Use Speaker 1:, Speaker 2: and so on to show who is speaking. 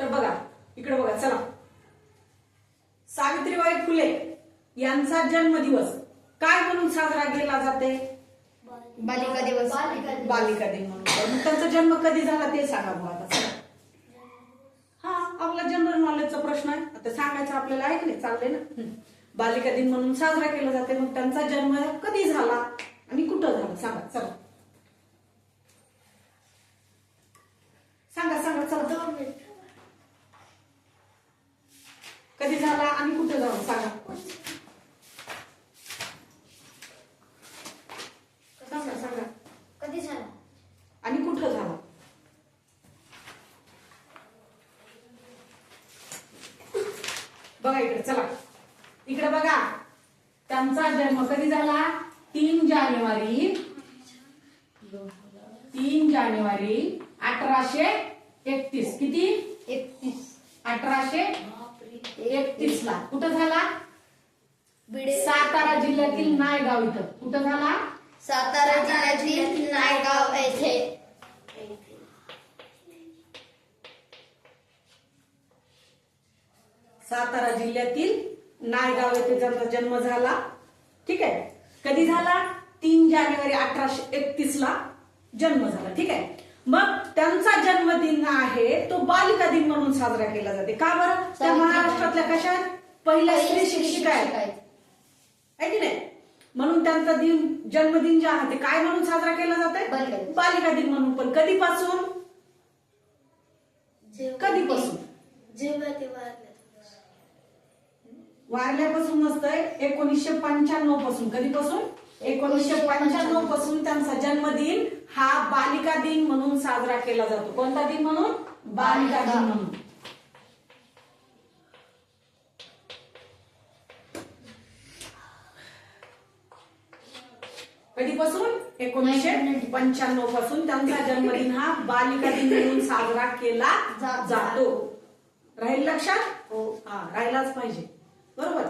Speaker 1: तर बघा इकडे बघा चला. सावित्रीबाई फुले यांचा जन्मदिवस काय म्हणून साजरा केला जाते?
Speaker 2: बालिका दिवस.
Speaker 1: बालिका दिन म्हणून. त्यांचा जन्म कधी झाला ते सांगा मग आता. हा आपला जनरल नॉलेजचा प्रश्न आहे. आता सांगायचं आपल्याला आहे की नाही? चाललंय ना. बालिका दिन म्हणून साजरा केला जाते. मग त्यांचा जन्म कधी झाला आणि कुठं झाला? सांगा चला सांगा सांगा चला झाला आणि कुठं झाला सांगा. सांगा सांगा.
Speaker 2: कधी झाला?
Speaker 1: आणि कुठं झाला? बघा इकडे चला. इकडे बघा. त्यांचा जन्म कधी झाला? तीन जानेवारी. तीन जानेवारी अठराशे एकतीस. किती?
Speaker 2: एकतीस.
Speaker 1: अठराशे एकतीस ला कुठं झाला? सातारा जिल्ह्यातील नायगाव इथं. कुठं झाला?
Speaker 2: सातारा जिल्ह्यातील नायगाव येथे.
Speaker 1: सातारा जिल्ह्यातील नायगाव येथे त्यांचा जन्म झाला ठीक आहे? कधी झाला? तीन जानेवारी अठराशे एकतीस ला जन्म झाला ठीक आहे? मग त्यांचा जन्मदिन आहे तो बालिका दिन म्हणून साजरा केला जाते. का बरं? त्या. महाराष्ट्रातल्या कशा पहिल्या स्त्री शिक्षिका आहेत. आहे की नाही? म्हणून त्यांचा दिन जन्मदिन जे आहे ते काय म्हणून साजरा केला जाते
Speaker 2: बालिका दिन.
Speaker 1: म्हणून. पण कधीपासून? कधीपासून?
Speaker 2: जेव्हा ते वारले
Speaker 1: वारल्यापासून नसतंय एकोणीसशे पंच्याण्णवपासून कधीपासून? एकोणीसशे पंच्याण्णवपासून त्यांचा जन्मदिन हा बालिका दिन म्हणून साजरा केला जातो. कोणता दिन म्हणून? बालिका दिन म्हणून. कधीपासून? एकोणीसशे पंच्याण्णवपासून त्यांचा जन्मदिन हा बालिका दिन म्हणून साजरा केला जातो. राहील लक्षात?
Speaker 2: हो.
Speaker 1: हा राहिलाच पाहिजे. बरोबर?